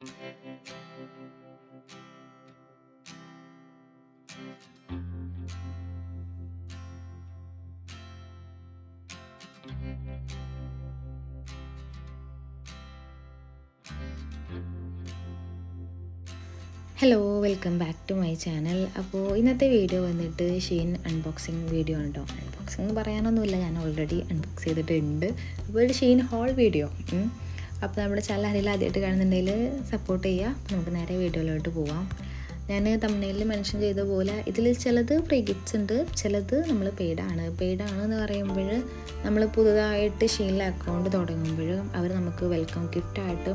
Hello welcome back to my channel അപ്പോൾ ഇന്നത്തെ video വന്നിട്ട് ഷീൻ അൺബോക്സിങ് വീഡിയോ അൺബോക്സിംഗ് എന്ന് പറയാനൊന്നുമില്ല ഞാൻ ഓൾറെഡി അൺബോക്സ് ചെയ്തിട്ടുണ്ട്. അപ്പോൾ ഒരു ഷീൻ ഹോൾ വീഡിയോ അപ്പോൾ നമ്മുടെ ചാനൽ ആരെങ്കിലും ആദ്യമായിട്ട് കാണുന്നുണ്ടെങ്കിൽ സപ്പോർട്ട് ചെയ്യുക. നമുക്ക് നേരെ വീഡിയോയിലോട്ട് പോവാം. ഞാൻ തമിഴ്നയിൽ മെൻഷൻ ചെയ്ത പോലെ ഇതിൽ ചിലത് ഫ്രീ ഗിഫ്റ്റ്സ് ഉണ്ട് ചിലത് നമ്മൾ പെയ്ഡാണ്. പെയ്ഡാണ് എന്ന് പറയുമ്പോൾ നമ്മൾ പുതുതായിട്ട് ഷീനിൽ അക്കൗണ്ട് തുടങ്ങുമ്പോൾ അവർ നമുക്ക് വെൽക്കം ഗിഫ്റ്റായിട്ട്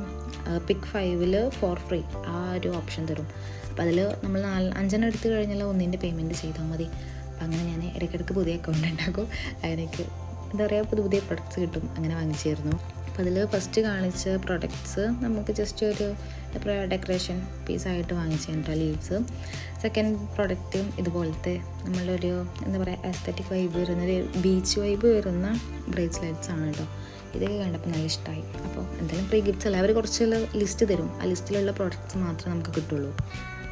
പിക്ക് ഫൈവിൽ ഫോർ ഫ്രീ ആ ഒരു ഓപ്ഷൻ തരും. അപ്പോൾ അതിൽ നമ്മൾ നാല് അഞ്ചെണ്ണം എടുത്തു കഴിഞ്ഞാൽ ഒന്നിന്റെ പേയ്മെന്റ് ചെയ്താൽ മതി. അപ്പം അങ്ങനെ ഞാൻ ഇടയ്ക്കിടയ്ക്ക് പുതിയ അക്കൗണ്ട് ഉണ്ടാക്കും. അതിനൊക്കെ എന്താ പറയുക പുതിയ പുതിയ പ്രൊഡക്ട്സ് കിട്ടും. അങ്ങനെ വാങ്ങിച്ചിരുന്നു അപ്പോൾ അതിൽ ഫസ്റ്റ് കാണിച്ച പ്രൊഡക്ട്സ് നമുക്ക് ജസ്റ്റ് ഒരു ഡെക്കറേഷൻ പീസായിട്ട് വാങ്ങിച്ചിട്ടുണ്ട് ലീവ്സ് സെക്കൻഡ് പ്രൊഡക്റ്റ് ഇതുപോലത്തെ നമ്മളൊരു എന്താ പറയുക എസ്തറ്റിക് വൈബ് വരുന്ന ഒരു ബീച്ച് വൈബ് വരുന്ന ബ്രേസ്ലെറ്റ്സ് ആണ് കേട്ടോ ഇതൊക്കെ കണ്ടപ്പോൾ നല്ല ഇഷ്ടമായി അപ്പോൾ എന്തായാലും ഫ്രീ ഗിഫ്റ്റ്സ് അല്ല? അവർ കുറച്ചുള്ള ലിസ്റ്റ് തരും. ആ ലിസ്റ്റിലുള്ള പ്രോഡക്റ്റ്സ് മാത്രമേ നമുക്ക് കിട്ടുള്ളൂ.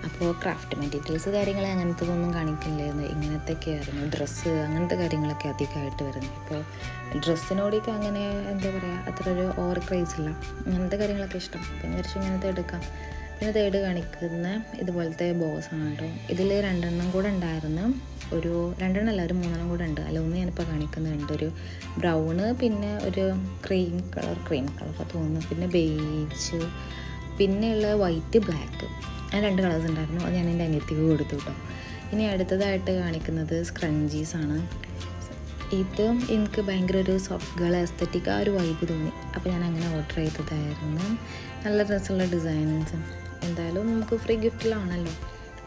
അപ്പോൾ ക്രാഫ്റ്റ് മെറ്റീരിയൽസ് കാര്യങ്ങൾ അങ്ങനത്തെ ഒന്നും കാണിക്കില്ലായിരുന്നു ഇങ്ങനത്തെയൊക്കെ ആയിരുന്നു ഡ്രസ്സ് അങ്ങനത്തെ കാര്യങ്ങളൊക്കെ അധികമായിട്ട് വരുന്നത്. ഇപ്പോൾ ഡ്രസ്സിനോടൊക്കെ അങ്ങനെ എന്താ പറയുക അത്ര ഒരു ഓവർ ക്രൈസ് ഇല്ല. അങ്ങനത്തെ കാര്യങ്ങളൊക്കെ ഇഷ്ടം. പിന്നെ കുറച്ച് ഇങ്ങനത്തെ എടുക്കാം പിന്നെ തേർഡ് കാണിക്കുന്ന ഇതുപോലത്തെ ബോസാണ് കേട്ടോ. ഇതിൽ രണ്ടെണ്ണം കൂടെ ഉണ്ടായിരുന്നു. ഒരു രണ്ടെണ്ണം അല്ല ഒരു മൂന്നെണ്ണം കൂടെ ഉണ്ട്. അല്ല ഒന്ന് ഞാനിപ്പോൾ കാണിക്കുന്നുണ്ട്. ഒരു ബ്രൗണ് പിന്നെ ഒരു ക്രീം കളർ ക്രീം കളർ തോന്നുന്നു. പിന്നെ ബേജ് പിന്നെയുള്ള വൈറ്റ് ബ്ലാക്ക് രണ്ട് കളേഴ്സ് ഉണ്ടായിരുന്നു. അത് ഞാൻ എന്റെ അനിയത്തിക്ക് കൊടുത്തു കേട്ടോ ഇനി അടുത്തതായിട്ട് കാണിക്കുന്നത് സ്ക്രഞ്ചീസ് ആണ്. ഇത് എനിക്ക് ഭയങ്കര ഒരു സോഫ്റ്റ് ഗേൾ എസ്തറ്റിക് ആ ഒരു വൈബ് തോന്നി. അപ്പോൾ ഞാൻ അങ്ങനെ ഓർഡർ ചെയ്തതായിരുന്നു. നല്ല രസമുള്ള ഡിസൈൻസും എന്തായാലും നമുക്ക് ഫ്രീ ഗിഫ്റ്റിലാണല്ലോ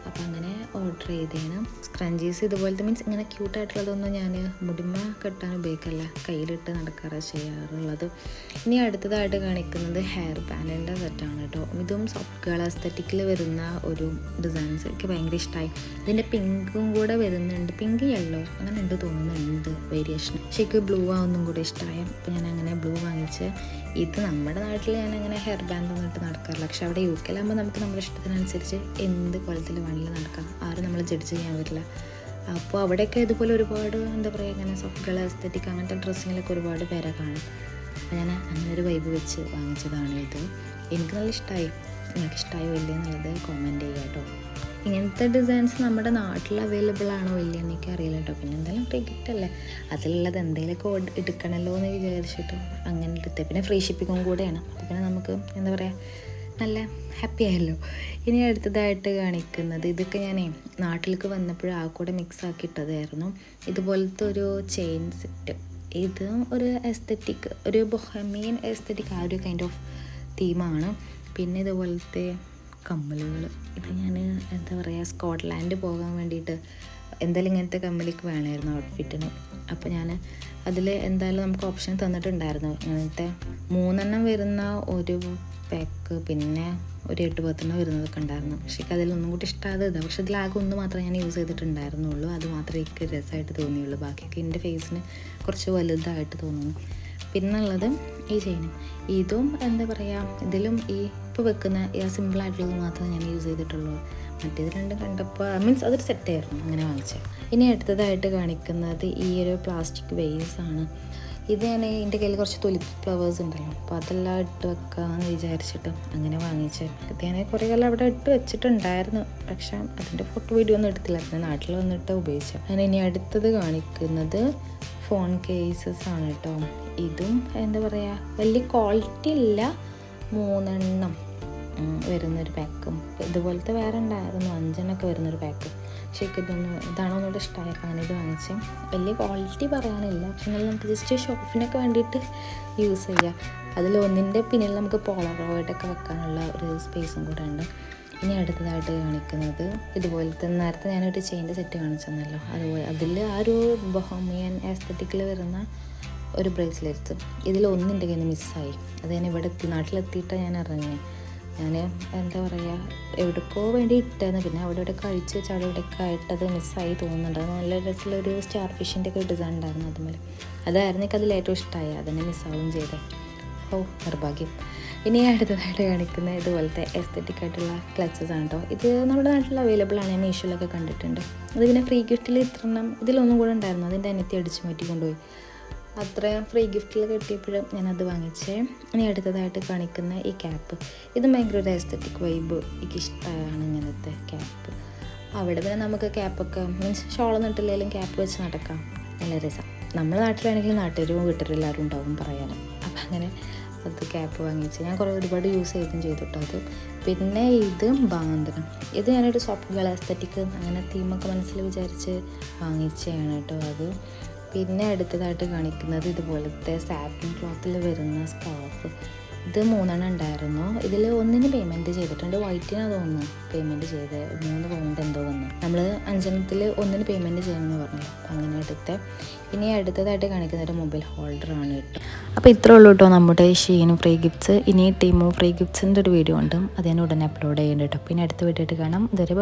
അപ്പോൾ അങ്ങനെ ഓർഡർ ചെയ്തേണം സ്ക്രഞ്ചീസ് ഇതുപോലത്തെ മീൻസ് ഇങ്ങനെ ക്യൂട്ടായിട്ടുള്ളതൊന്നും ഞാൻ മുടിമ കെട്ടാൻ ഉപയോഗിക്കല്ല. കയ്യിലിട്ട് നടക്കാറ് ചെയ്യാറുള്ളത്. ഇനി അടുത്തതായിട്ട് കാണിക്കുന്നത് ഹെയർ ബാൻഡിന്റെ സെറ്റാണ് കേട്ടോ. ഇതും സോഫ്റ്റ് കളർ അസ്തറ്റിക്കിൽ വരുന്ന ഒരു ഡിസൈൻസ് എനിക്ക് ഭയങ്കര ഇഷ്ടമായി ഇതിന്റെ പിങ്കും കൂടെ വരുന്നുണ്ട്. പിങ്ക് യെല്ലോ അങ്ങനെ ഉണ്ട് തോന്നുന്നുണ്ട് വേരിയേഷൻ പക്ഷേ എനിക്ക് ബ്ലൂ ആവുന്നും കൂടെ ഇഷ്ടമായി അപ്പോൾ ഞാൻ അങ്ങനെ ബ്ലൂ വാങ്ങിച്ച് ഇത് നമ്മുടെ നാട്ടിൽ ഞാൻ അങ്ങനെ ഹെയർ ബാൻഡ് ഒന്നും ഇട്ട് നടക്കാറില്ല. പക്ഷേ അവിടെ യു കെയിലാകുമ്പോൾ നമുക്ക് നമ്മുടെ ഇഷ്ടത്തിനനുസരിച്ച് എന്ത് കൊലത്തിൽ വേണമെങ്കിലും നടക്കാം ആരും നമ്മൾ ജഡ്ജ് ചെയ്യാൻ പറ്റില്ല അപ്പോൾ അവിടെയൊക്കെ ഇതുപോലെ ഒരുപാട് എന്താ പറയുക ഇങ്ങനെ സോഫ്റ്റ് ഗേൾ എസ്തറ്റിക് അങ്ങനത്തെ ഡ്രസ്സിങ്ങിലൊക്കെ ഒരുപാട് പേരെ കാണും. അപ്പോൾ ഞാൻ അങ്ങനെ ഒരു വൈബ് വെച്ച് വാങ്ങിച്ചതാണ് ഇത്. എനിക്ക് നല്ല ഇഷ്ടമായി നിങ്ങൾക്ക് ഇഷ്ടമായോ ഇല്ലേ എന്നുള്ളത് കോമെന്റ് ചെയ്യുക കേട്ടോ. ഇങ്ങനത്തെ ഡിസൈൻസ് നമ്മുടെ നാട്ടിൽ അവൈലബിൾ ആണോ ഇല്ല എനിക്ക് അറിയില്ല കേട്ടോ. പിന്നെ എന്തായാലും ടിക്കറ്റ് അല്ലേ? അതിലുള്ളത് എന്തെങ്കിലുമൊക്കെ എടുക്കണമല്ലോ എന്ന് വിചാരിച്ചിട്ട് അങ്ങനെ എടുത്തത് പിന്നെ ഫ്രീ ഷിപ്പിങ്ങും കൂടെയാണ്. അപ്പോൾ പിന്നെ നമുക്ക് എന്താ പറയുക നല്ല ഹാപ്പി ആയല്ലോ. ഇനി അടുത്തതായിട്ട് കാണിക്കുന്നത് ഇതൊക്കെ ഞാൻ നാട്ടിലേക്ക് വന്നപ്പോൾ ആ കൂടെ മിക്സ് ആക്കിയിട്ടതായിരുന്നു. ഇതുപോലത്തെ ഒരു ചെയിൻ സെറ്റ് ഇത് ഒരു എസ്തറ്റിക് ഒരു ബൊഹമിയൻ എസ്തറ്റിക് ആ ഒരു കൈൻഡ് ഓഫ് തീമാണ് പിന്നെ ഇതുപോലത്തെ കമ്മലുകൾ ഇത് ഞാൻ എന്താ പറയുക സ്കോട്ട്ലാൻഡ് പോകാൻ വേണ്ടിയിട്ട് എന്തായാലും ഇങ്ങനത്തെ കമ്മലിക്ക് വേണമായിരുന്നു ഔട്ട്ഫിറ്റിന് അപ്പോൾ ഞാൻ അതിൽ എന്തായാലും നമുക്ക് ഓപ്ഷൻ തന്നിട്ടുണ്ടായിരുന്നു. ഇങ്ങനത്തെ മൂന്നെണ്ണം വരുന്ന ഒരു പാക്ക് പിന്നെ ഒരു എട്ട് പത്തെണ്ണം വരുന്നതൊക്കെ ഉണ്ടായിരുന്നു. പക്ഷേ എനിക്ക് അതിലൊന്നും കൂടി ഇഷ്ടമായത് ഇതാണ് പക്ഷേ ഇതിലാകെ ഒന്ന് മാത്രമേ ഞാൻ യൂസ് ചെയ്തിട്ടുണ്ടായിരുന്നുള്ളൂ. അത് മാത്രമേ എനിക്ക് രസമായിട്ട് തോന്നിയുള്ളൂ. ബാക്കിയൊക്കെ എന്റെ ഫേസിന് കുറച്ച് വലുതായിട്ട് തോന്നുന്നു. പിന്നുള്ളത് ഈ ചെയിനും ഇതും എന്താ പറയുക ഇതിലും ഈ ഇപ്പോൾ വെക്കുന്ന ഈ സിമ്പിളായിട്ടുള്ളത് മാത്രമേ ഞാൻ യൂസ് ചെയ്തിട്ടുള്ളൂ. മറ്റേത് രണ്ടും കണ്ടപ്പോൾ മീൻസ് അതൊരു സെറ്റായിരുന്നു അങ്ങനെ വാങ്ങിച്ചത് ഇനി അടുത്തതായിട്ട് കാണിക്കുന്നത് ഈ ഒരു പ്ലാസ്റ്റിക് വേസ് ആണ്. ഇത് ഞാൻ എന്റെ കയ്യിൽ കുറച്ച് തൊലി ഫ്ലവേഴ്സ് ഉണ്ടല്ലോ അപ്പോൾ അതെല്ലാം ഇട്ട് വെക്കാമെന്ന് വിചാരിച്ചിട്ട് അങ്ങനെ വാങ്ങിച്ചത് ഞാൻ കുറേ കാലം അവിടെ ഇട്ട് വെച്ചിട്ടുണ്ടായിരുന്നു പക്ഷേ അതിന്റെ ഫോട്ടോ വീഡിയോ ഒന്നും എടുത്തില്ല. പിന്നെ നാട്ടിൽ വന്നിട്ട് ഉപയോഗിച്ചു. അങ്ങനെ ഇനി അടുത്തത് കാണിക്കുന്നത് ഫോൺ കേസസ് ആണ് കേട്ടോ. ഇതും എന്താ പറയുക വലിയ ക്വാളിറ്റി ഇല്ല മൂന്നെണ്ണം. വരുന്നൊരു പാക്കും. ഇതുപോലത്തെ വേറെ ഉണ്ടായിരുന്നു. അഞ്ചെണ്ണൊക്കെ വരുന്നൊരു പാക്ക്. പക്ഷേ ഇതൊന്നും ഇതാണ് ഒന്നുകൂടെ ഇഷ്ടമായ അങ്ങനെ ഇത് വാങ്ങിച്ച്. വലിയ ക്വാളിറ്റി പറയാനില്ല. പക്ഷെ എന്നാലും നമുക്ക് ജസ്റ്റ് ഷോപ്പിനൊക്കെ വേണ്ടിയിട്ട് യൂസ് ചെയ്യാം. അതിൽ ഒന്നിന്റെ പിന്നിൽ നമുക്ക് പോളറോയിഡൊക്കെ വെക്കാനുള്ള ഒരു സ്പേസും കൂടെ ഉണ്ട്. ഇനി അടുത്തതായിട്ട് കാണിക്കുന്നത് ഇതുപോലത്തെ നേരത്തെ ഞാനൊരു ചെയിന്റെ സെറ്റ് കാണിച്ചെന്നല്ലോ. അതുപോലെ അതിൽ ആ ഒരു ബൊഹോമിയൻ ആസ്തറ്റിക്കിൽ വരുന്ന ഒരു ബ്രേസ്ലെറ്റ്സ് ഇതിൽ ഒന്നിന്റെ കയ്യിൽ നിന്ന് മിസ്സായി അത് ഞാൻ ഇവിടെ നാട്ടിലെത്തിയിട്ടാണ് ഞാൻ ഇറങ്ങിയത് ഞാൻ എന്താ പറയുക എവിടെക്കോ വേണ്ടി ഇട്ടായിരുന്നു. പിന്നെ അവിടെ ഇവിടെ കഴിച്ച് വെച്ച് അവിടെ ഇവിടെയൊക്കെ ആയിട്ടത് മിസ്സായി തോന്നുന്നുണ്ട്. നല്ല രസമുള്ളൊരു സ്റ്റാർ ഫിഷിന്റെ ഒക്കെ ഡിസൈൻ ഉണ്ടായിരുന്നു അതുപോലെ. അതായിരുന്നു എനിക്ക് അതിൽ ഏറ്റവും ഇഷ്ടമായി അതിനെ മിസ്സാവുകയും ചെയ്തത് ഓ നിർഭാഗ്യം. ഇനി അടുത്തതായിട്ട് കാണിക്കുന്ന ഇതുപോലത്തെ എസ്തറ്റിക് ആയിട്ടുള്ള ക്ലച്ചസ് ആണ് കേട്ടോ ഇത് നമ്മുടെ നാട്ടിൽ അവൈലബിൾ ആണ്. ഞാൻ മീഷോയിലൊക്കെ കണ്ടിട്ടുണ്ട്. അത് പിന്നെ ഫ്രീ ഗിഫ്റ്റിൽ ഇത്രണ്ണം ഇതിലൊന്നും കൂടെ ഉണ്ടായിരുന്നു. അതിന്റെ അനത്തി അടിച്ചു മാറ്റി കൊണ്ടുപോയി. അത്രയും ഫ്രീ ഗിഫ്റ്റിൽ കിട്ടിയപ്പോഴും ഞാനത് വാങ്ങിച്ചേ. ഇനി അടുത്തതായിട്ട് കാണിക്കുന്ന ഈ ക്യാപ്പ് ഇത് ഭയങ്കര ഒരു എസ്തറ്റിക് വൈബ് എനിക്കിഷ്ടമാണ് ഇങ്ങനത്തെ ക്യാപ്പ് അവിടെ പിന്നെ നമുക്ക് ക്യാപ്പൊക്കെ മീൻസ് ഷോളം നട്ടില്ലെങ്കിലും ക്യാപ്പ് വെച്ച് നടക്കാം. നല്ല രസം. നമ്മുടെ നാട്ടിലാണെങ്കിൽ നാട്ടുകാരും വീട്ടിലെല്ലാവരും ഉണ്ടാവും പറയാനും. അപ്പം അങ്ങനെ അത് ക്യാപ്പ് വാങ്ങിച്ച് ഞാൻ കുറേ ഒരുപാട് യൂസ് ചെയ്തും ചെയ്തിട്ടോ അത്. പിന്നെ ഇത് ബാന്തനം. ഇത് ഞാനൊരു സോഫ്റ്റ് ഗേൾ എസ്തറ്റിക് അങ്ങനെ തീമൊക്കെ മനസ്സിൽ വിചാരിച്ച് വാങ്ങിച്ചതാണ് കേട്ടോ അത്. പിന്നെ അടുത്തതായിട്ട് കാണിക്കുന്നത് ഇതുപോലത്തെ സാറ്റിൻ ക്ലോത്തിൽ വരുന്ന സ്കാർഫ് ഇത് മൂന്നെണ്ണം ഉണ്ടായിരുന്നു. ഇതിൽ ഒന്നിന് പേയ്മെന്റ് ചെയ്തിട്ടുണ്ട്. വൈറ്റിനാണ് തോന്നുന്നു പേയ്മെന്റ് ചെയ്ത് മൂന്ന് പൗണ്ട് എന്തോ വന്നു. നമ്മൾ അഞ്ചെണ്ണത്തിൽ ഒന്നിന് പേയ്മെന്റ് ചെയ്യണമെന്ന് പറഞ്ഞു അങ്ങനെ എടുത്ത്. ഇനി അടുത്തതായിട്ട് കാണിക്കുന്ന ഒരു മൊബൈൽ ഹോൾഡറാണ് കേട്ടോ. അപ്പോൾ ഇത്രേ ഉള്ളൂ കേട്ടോ നമ്മുടെ ഷീനു ഫ്രീ ഗിഫ്റ്റ്സ് ഇനി ടീമോ ഫ്രീ ഗിഫ്റ്റ്സിന്റെ ഒരു വീഡിയോ ഉണ്ട് അത് ഞാൻ ഉടനെ അപ്ലോഡ് ചെയ്യുന്നുണ്ട് കേട്ടോ. പിന്നെ അടുത്ത വീഡിയോ ആയിട്ട് കാണാം. ഇതുവരെ